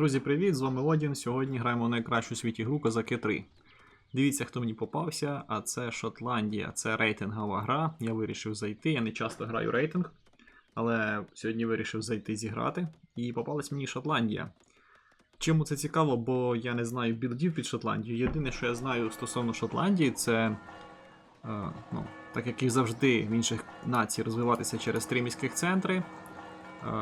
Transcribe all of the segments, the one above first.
Друзі, привіт! З вами Одін. Сьогодні граємо в найкращу світі гру Козаки 3. Дивіться, хто мені попався, а це Шотландія, це рейтингова гра. Я вирішив зайти. Я не часто граю рейтинг, але сьогодні вирішив зайти зіграти. І попалась мені Шотландія. Чому це цікаво, бо я не знаю білдів під Шотландію. Єдине, що я знаю стосовно Шотландії, це. Е, ну, так як і завжди в інших націй розвиватися через три міських центри.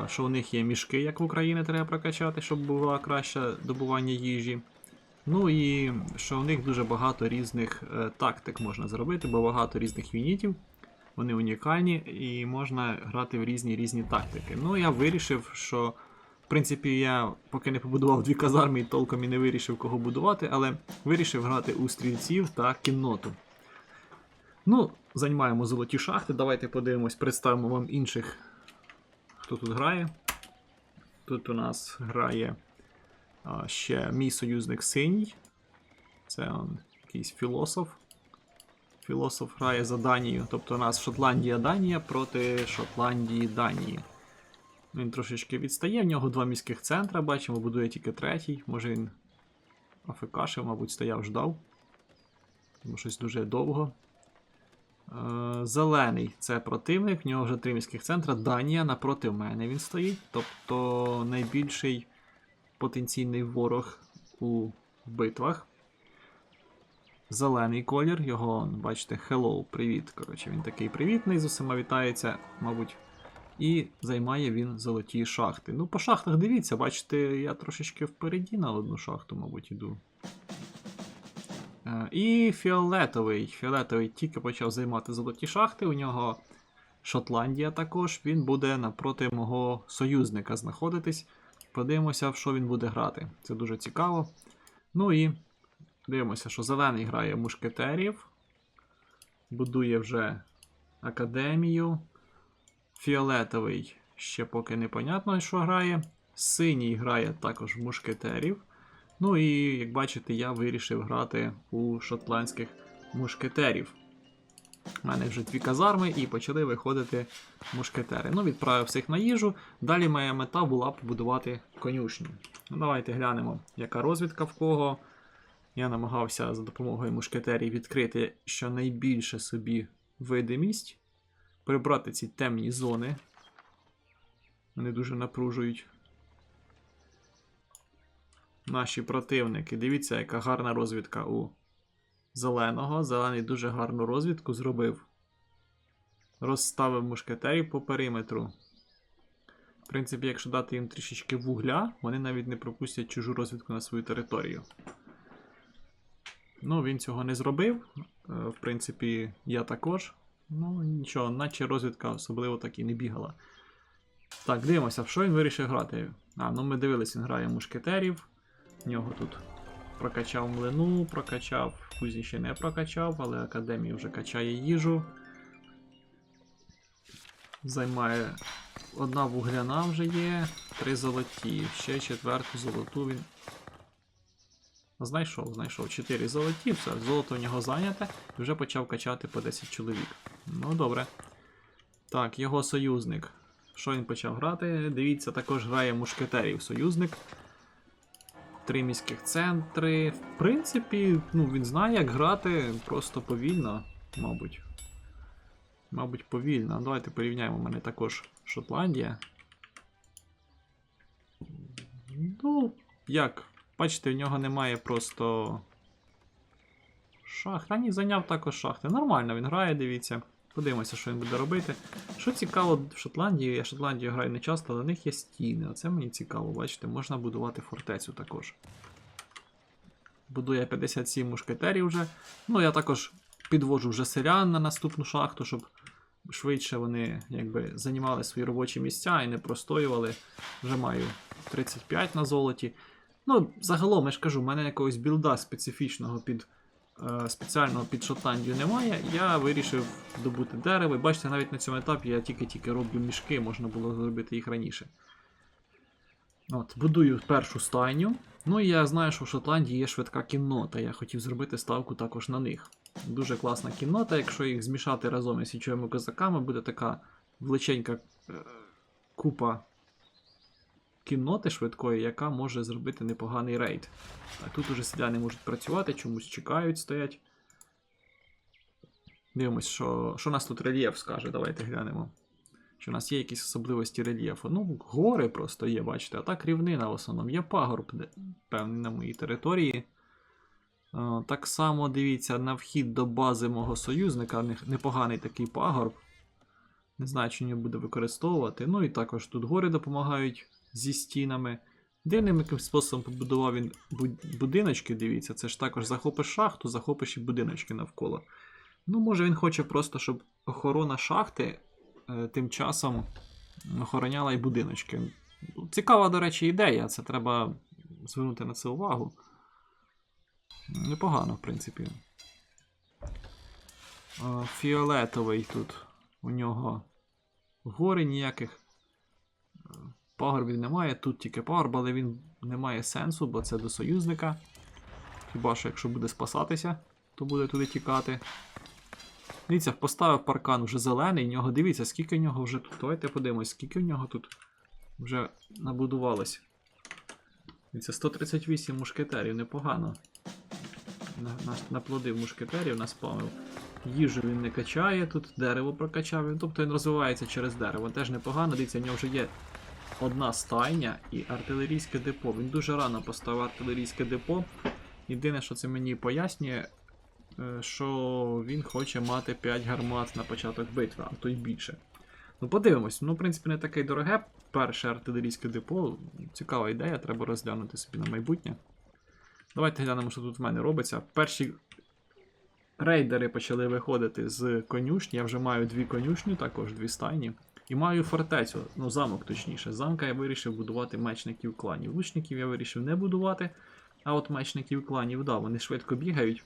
Що у них є мішки, як в Україні треба прокачати, щоб було краще добування їжі. Ну і що у них дуже багато різних е, тактик можна зробити, бо багато різних юнітів. Вони унікальні і можна грати в різні різні тактики. Ну, я вирішив, що в принципі я поки не побудував дві казарми і толком і не вирішив кого будувати, але вирішив грати у стрільців та кінноту. Ну, займаємо золоті шахти. Давайте подивимось, представимо вам інших хто тут грає. Тут у нас грає а, ще мій союзник синій. Це он, якийсь філософ. Філософ грає за Данію. Тобто у нас Шотландія-Данія проти Шотландії Данії. Він трошечки відстає, в нього два міських центра, бачимо, будує тільки третій. Може він АФКшив, мабуть, стояв, ждав. Тому щось дуже довго. Е, Зелений це противник, в нього вже три міських центра. Данія напроти мене він стоїть. Тобто найбільший потенційний ворог у битвах. Зелений колір, його, бачите, hello, привіт. Коротше, він такий привітний, з усіма вітається, мабуть. І займає він золоті шахти. Ну, по шахтах дивіться, бачите, я трошечки впереді на одну шахту, мабуть, іду. Е, І фіолетовий. Фіолетовий тільки почав займати золоті шахти. У нього Шотландія також. Він буде напроти мого союзника знаходитись. Подивимося, в що він буде грати. Це дуже цікаво. Ну і дивимося, що зелений грає мушкетерів. Будує вже академію. Фіолетовий ще поки непонятно, що грає. Синій грає також мушкетерів. Ну і, як бачите, я вирішив грати у шотландських мушкетерів. У мене вже дві казарми і почали виходити мушкетери. Ну, відправив всіх на їжу. Далі моя мета була побудувати конюшню. Ну, Давайте глянемо, яка розвідка в кого. Я намагався за допомогою мушкетерів відкрити щонайбільше собі видимість, прибрати ці темні зони. Вони дуже напружують наші противники. Дивіться, яка гарна розвідка у зеленого. Зелений дуже гарну розвідку зробив. Розставив мушкетерів по периметру. В принципі, якщо дати їм трішечки вугля, вони навіть не пропустять чужу розвідку на свою територію. Ну, він цього не зробив. Е, В принципі, я також. Ну, нічого, наче розвідка особливо так і не бігала. Так, дивимося, в що він вирішив грати. А, ну ми дивились, він грає мушкетерів. В нього тут прокачав млину, прокачав, кузні ще не прокачав, але академія вже качає їжу. Займає одна вугляна вже є, три золоті. Ще четверту золоту він. Знайшов, знайшов. Чотири золоті, все, золото у нього зайняте і вже почав качати по 10 чоловік. Ну, добре. Так, його союзник. Що він почав грати? Дивіться, також грає мушкетерів союзник. Три міських центри. В принципі, ну, він знає, як грати просто повільно, мабуть. Мабуть, повільно. Ну, Давайте порівняємо. У мене також Шотландія. Ну, як? Бачите, в нього немає просто. Шахт. А ні, зайняв також шахти. Нормально він грає, дивіться. Подивимося, що він буде робити. Що цікаво в Шотландії, я Шотландію граю не часто, але в них є стіни. Оце мені цікаво, бачите, можна будувати фортецю також. Будує 57 мушкетерів вже. Ну, я також підвожу вже селян на наступну шахту, щоб швидше вони якби займали свої робочі місця і не простоювали. Вже маю 35 на золоті. Ну, загалом, я ж кажу, в мене якогось білда специфічного під спеціального під Шотландію немає. Я вирішив добути дерево. Бачите, навіть на цьому етапі я тільки-тільки роблю мішки, можна було зробити їх раніше. От, Будую першу стайню. Ну і я знаю, що в Шотландії є швидка кіннота. Я хотів зробити ставку також на них. Дуже класна кіннота, якщо їх змішати разом із січовими козаками, буде така величенька е, купа кінноти швидкої, яка може зробити непоганий рейд. А тут уже селяни можуть працювати, чомусь чекають, стоять. Дивимось, що, що нас тут рельєф скаже. Давайте глянемо. Чи у нас є якісь особливості рельєфу? Ну, гори просто є, бачите, а так рівнина в основному. Є пагорб, певний на моїй території. Е, Так само дивіться, на вхід до бази мого союзника непоганий такий пагорб. Не знаю, чи він буде використовувати. Ну і також тут гори допомагають зі стінами. Дивним яким способом побудував він будиночки, дивіться, це ж також захопиш шахту, захопиш і будиночки навколо. Ну, може він хоче просто, щоб охорона шахти е, тим часом охороняла і будиночки. Цікава, до речі, ідея, це треба звернути на це увагу. Непогано, в принципі. Е, Фіолетовий тут у нього гори ніяких. Пагорбів немає, тут тільки пагорб, але він не має сенсу, бо це до союзника. Хіба що якщо буде спасатися, то буде туди тікати. Дивіться, поставив паркан вже зелений, в нього дивіться, скільки в нього вже тут. Давайте подивимось, скільки в нього тут вже набудувалось. Дивіться, 138 мушкетерів, непогано. На, на, наплодив мушкетерів, наспамив. Їжу він не качає, тут дерево прокачав, тобто він розвивається через дерево. Теж непогано. Дивіться, в нього вже є одна стайня і артилерійське депо. Він дуже рано поставив артилерійське депо. Єдине, що це мені пояснює, е, що він хоче мати 5 гармат на початок битви, а то й більше. Ну, подивимось. Ну, в принципі, не таке дороге. Перше артилерійське депо. Цікава ідея, треба розглянути собі на майбутнє. Давайте глянемо, що тут в мене робиться. Перші рейдери почали виходити з конюшні. Я вже маю дві конюшні, також дві стайні. І маю фортецю, ну замок точніше. Замка я вирішив будувати мечників кланів. Лучників я вирішив не будувати. А от мечників кланів, да, вони швидко бігають.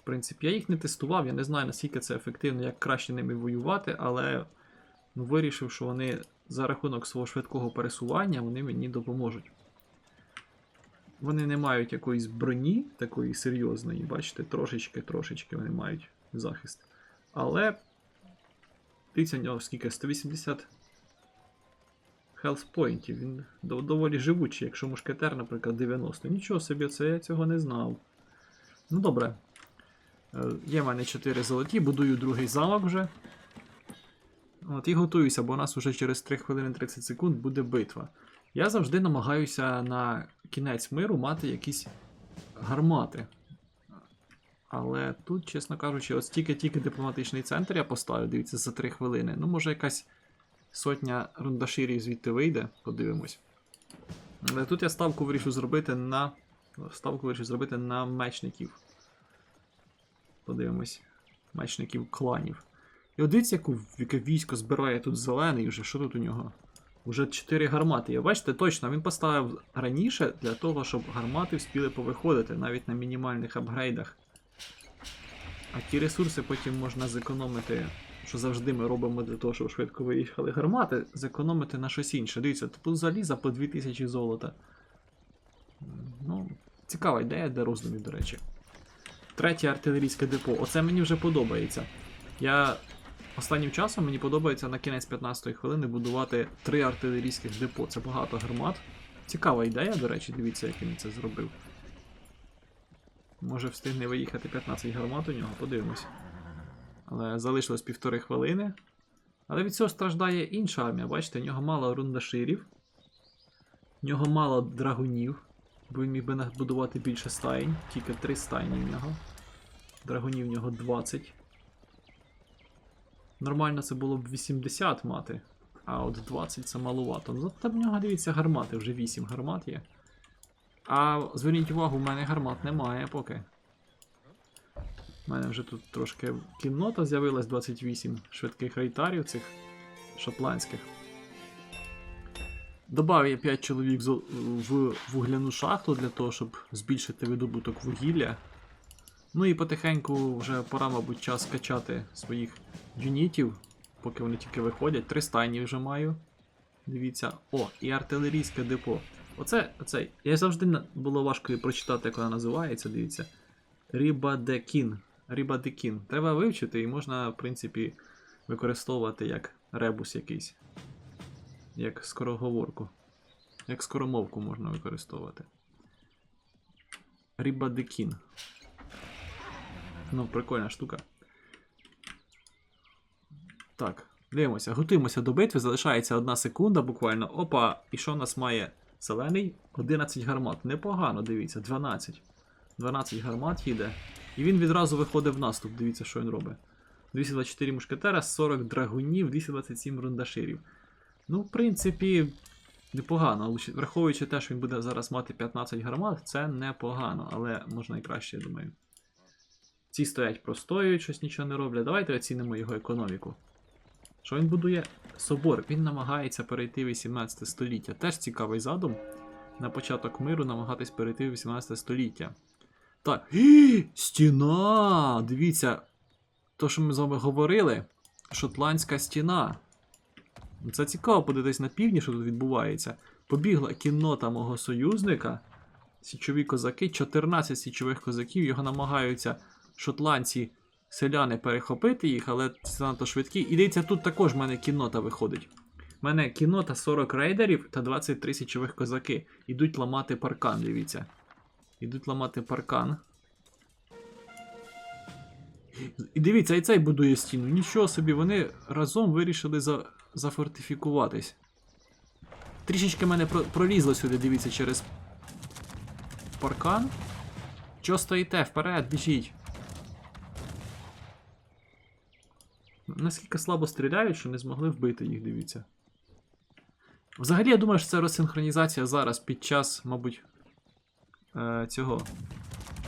В принципі, я їх не тестував, я не знаю, наскільки це ефективно, як краще ними воювати, але ну, вирішив, що вони за рахунок свого швидкого пересування вони мені допоможуть. Вони не мають якоїсь броні такої серйозної, бачите, трошечки-трошечки вони мають захист. Але. Дивіться, в нього скільки? 180 хелспоінтів. Він доволі живучий, якщо мушкетер, наприклад, 90. Нічого собі, це я цього не знав. Ну добре. Е, Є в мене 4 золоті, будую другий замок вже. От і готуюся, бо у нас вже через 3 хвилини 30 секунд буде битва. Я завжди намагаюся на кінець миру мати якісь гармати. Але тут, чесно кажучи, от тільки-тільки дипломатичний центр я поставив, дивіться, за 3 хвилини. Ну, може, якась сотня рундаширів звідти вийде, подивимось. Але тут я ставку вирішив зробити на. Ставку вирішив зробити на мечників. Подивимось. Мечників кланів. І от дивіться, яку, яке військо збирає тут зелений вже. Що тут у нього? Уже 4 гармати. є. Бачите, точно, він поставив раніше для того, щоб гармати вспіли повиходити, навіть на мінімальних апгрейдах. А ті ресурси потім можна зекономити, що завжди ми робимо для того, щоб швидко виїхали гармати, зекономити на щось інше. Дивіться, тут заліза по 2000 золота. Ну, цікава ідея для роздумів, до речі. Третє артилерійське депо. Оце мені вже подобається. Я останнім часом мені подобається на кінець 15-ї хвилини будувати три артилерійських депо. Це багато гармат. Цікава ідея, до речі, дивіться, як він це зробив. Може встигне виїхати 15 гармат у нього, подивимось. Але залишилось півтори хвилини. Але від цього страждає інша армія. Бачите, в нього мало рундаширів, в нього мало драгунів, бо він міг би набудувати більше стайн, тільки три стайні в нього. Драгунів в нього 20. Нормально це було б 80 мати, а от 20 це малувато. Ну, Зато в нього, дивіться, гармати, вже 8 гармат є. А зверніть увагу, в мене гармат немає поки. У мене вже тут трошки кіннота з'явилась 28 швидких рейтарів цих шотландських. Добавив я 5 чоловік в вугляну шахту для того, щоб збільшити видобуток вугілля. Ну і потихеньку вже пора, мабуть, час качати своїх юнітів, поки вони тільки виходять. Три стайні вже маю. Дивіться. О, і артилерійське депо. Оце, оце. Я завжди було важко прочитати, як вона називається, дивіться. Рібадекін. Рібадекін. Треба вивчити і можна, в принципі, використовувати як ребус якийсь. Як скороговорку. Як скоромовку можна використовувати. Рібадекін. Ну, прикольна штука. Так, дивимося, готуємося до битви, залишається одна секунда буквально. Опа, і що в нас має зелений? 11 гармат. Непогано, дивіться, 12. 12 гармат їде. І він відразу виходить в наступ. Дивіться, що він робить. 224 мушкетера, 40 драгунів, 227 рундаширів. Ну, в принципі, непогано. Враховуючи те, що він буде зараз мати 15 гармат, це непогано, але можна і краще, я думаю. Ці стоять простоюють, щось нічого не роблять. Давайте оцінимо його економіку. Що він будує? Собор. Він намагається перейти в 18 століття. Теж цікавий задум. На початок миру намагатись перейти в 18 століття. Так. Гі! Стіна! Дивіться. То, що ми з вами говорили. Шотландська стіна. Це цікаво подивитись на півдні, що тут відбувається. Побігла кіннота мого союзника. Січові козаки, 14 січових козаків, його намагаються шотландці селяни перехопити їх, але це занадто швидкі. І дивіться, тут також в мене кіннота виходить. У мене кіннота 40 рейдерів та 23 січових козаки. Ідуть ламати паркан, дивіться. Ідуть ламати паркан. І дивіться, і цей будує стіну. Нічого собі, вони разом вирішили за... зафортифікуватись. Трішечки мене про... пролізло сюди, дивіться, через паркан. Чого стоїте? Вперед, біжіть. Наскільки слабо стріляють, що не змогли вбити їх, дивіться. Взагалі, я думаю, що це розсинхронізація зараз під час, мабуть, е, цього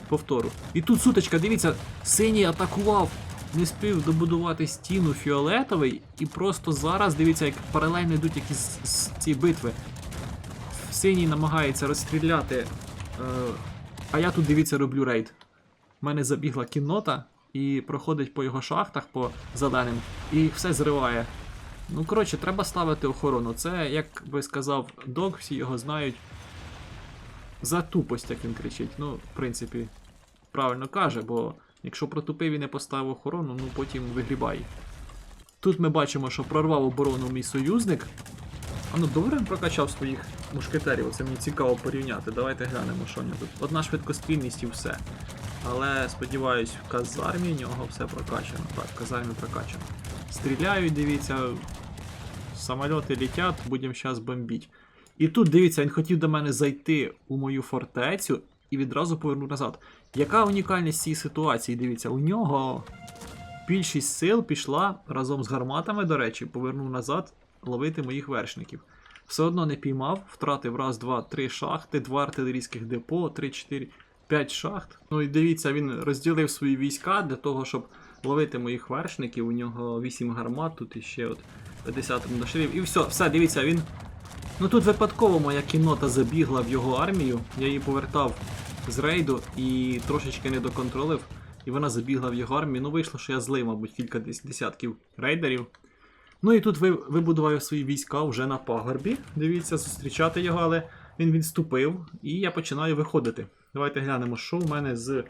повтору. І тут сутичка, дивіться, синій атакував, не спів добудувати стіну фіолетовий, і просто зараз, дивіться, як паралельно йдуть якісь ці битви. Синій намагається розстріляти. Е, а я тут, дивіться, роблю рейд. У мене забігла кіннота і проходить по його шахтах, по зеленим, і все зриває. Ну, коротше, треба ставити охорону. Це, як би сказав Дог, всі його знають. За тупость, як він кричить. Ну, в принципі, правильно каже, бо якщо протупив і не поставив охорону, ну потім вигрібай. Тут ми бачимо, що прорвав оборону мій союзник. А ну добре він прокачав своїх мушкетерів, це мені цікаво порівняти. Давайте глянемо, що в нього тут. Одна швидкострільність і все. Але сподіваюсь, в казармі у нього все прокачано. Так, в казармі прокачано. Стріляють, дивіться, самоліти літять, будемо зараз бомбіть. І тут, дивіться, він хотів до мене зайти у мою фортецю і відразу повернув назад. Яка унікальність цієї ситуації? Дивіться, у нього більшість сил пішла разом з гарматами, до речі, повернув назад ловити моїх вершників. Все одно не піймав, втратив раз, два, три шахти, два артилерійських депо, три-чотири. 5 шахт. Ну і дивіться, він розділив свої війська для того, щоб ловити моїх вершників. У нього 8 гармат, тут іще от 50 рунаширів. І все, все, дивіться, він. Ну тут випадково моя кіннота забігла в його армію. Я її повертав з рейду і трошечки не доконтролив. І вона забігла в його армію. Ну вийшло, що я злив, мабуть, кілька десятків рейдерів. Ну і тут вибудував свої війська вже на пагорбі. Дивіться, зустрічати його, але він відступив, і я починаю виходити. Давайте глянемо, що в мене з е,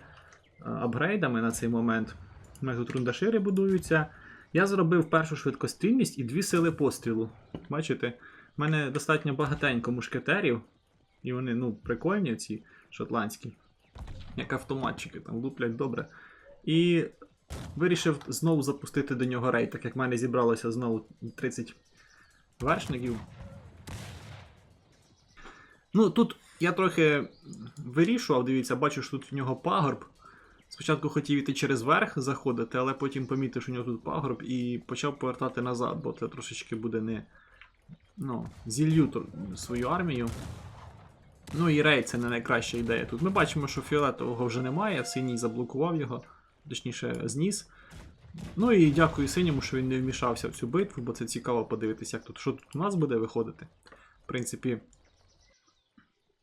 апгрейдами на цей момент. У мене тут рундашири будуються. Я зробив першу швидкострільність і дві сили пострілу. Бачите, в мене достатньо багатенько мушкетерів, і вони, ну, прикольні, ці шотландські. Як автоматчики, там луплять добре. І вирішив знову запустити до нього рейд, так як в мене зібралося знову 30 вершників. Ну, тут я трохи вирішував, дивіться, бачу, що тут в нього пагорб. Спочатку хотів іти через верх заходити, але потім помітив, що у нього тут пагорб і почав повертати назад, бо це трошечки буде не. Ну, зілью свою армію. Ну і рейд це не найкраща ідея. Тут ми бачимо, що фіолетового вже немає, синій заблокував його, точніше, зніс. Ну і дякую синьому, що він не вмішався в цю битву, бо це цікаво подивитися, як тут, що тут у нас буде виходити. В принципі,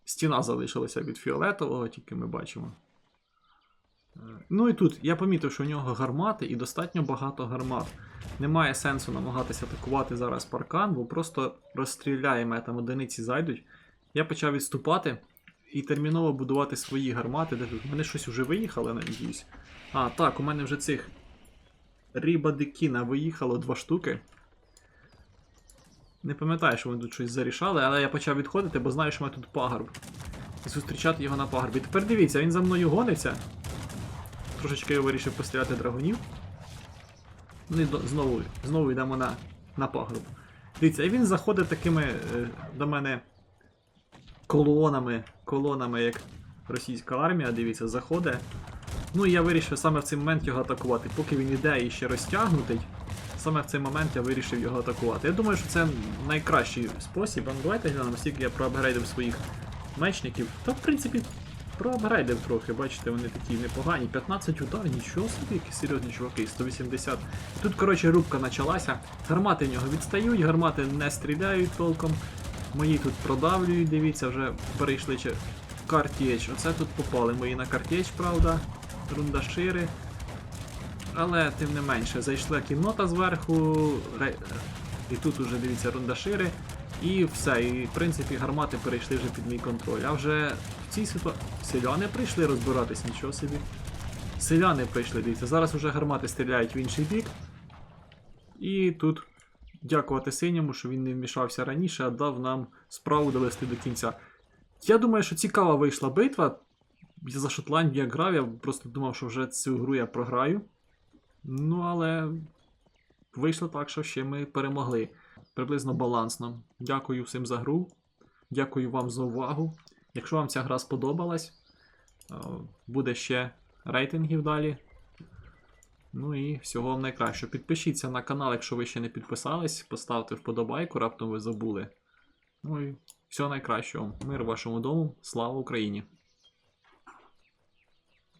стіна залишилася від фіолетового, тільки ми бачимо. Е, Ну і тут я помітив, що у нього гармати і достатньо багато гармат. Немає сенсу намагатися атакувати зараз паркан, бо просто розстріляє мене там одиниці зайдуть. Я почав відступати і терміново будувати свої гармати. Де тут? У мене щось вже виїхало, надіюсь. А, так, у мене вже цих Рібадикіна виїхало два штуки. Не пам'ятаю, що вони тут щось зарішали, але я почав відходити, бо знаю, що мене тут пагорб. І зустрічати його на пагорбі. Тепер дивіться, він за мною гониться. Трошечки я вирішив постріляти драгунів. Ну і знову, знову йдемо на, на пагорб. Дивіться, і він заходить такими е, до мене колонами, колонами, як російська армія, дивіться, заходить. Ну і я вирішив саме в цей момент його атакувати. Поки він іде і ще розтягнутий, саме в цей момент я вирішив його атакувати. Я думаю, що це найкращий спосіб. А ну, давайте глянемо, скільки я проапгрейдив своїх мечників. Та, в принципі, проапгрейдив трохи, бачите, вони такі непогані. 15 ударів, нічого собі, які серйозні чуваки, 180. Тут, коротше, рубка почалася. Гармати в нього відстають, гармати не стріляють толком. Мої тут продавлюють, дивіться, вже перейшли картєч. Оце тут попали мої на картєч, правда. Рундашири. Але тим не менше, зайшла кіннота зверху, і тут уже дивіться рундашири. І все, і в принципі гармати перейшли вже під мій контроль. А вже в цій ситуації. Селяни прийшли розбиратись, нічого собі. Селяни прийшли, дивіться, зараз уже гармати стріляють в інший бік. І тут дякувати синьому, що він не вмішався раніше, а дав нам справу довести до кінця. Я думаю, що цікава вийшла битва. Я за Шотландію грав, я просто думав, що вже цю гру я програю. Ну, але вийшло так, що ще ми перемогли. Приблизно балансно. Дякую всім за гру. Дякую вам за увагу. Якщо вам ця гра сподобалась, е, буде ще рейтингів далі. Ну і всього вам найкращого. Підпишіться на канал, якщо ви ще не підписались, поставте вподобайку, раптом ви забули. Ну і всього найкращого. Мир вашому дому. Слава Україні!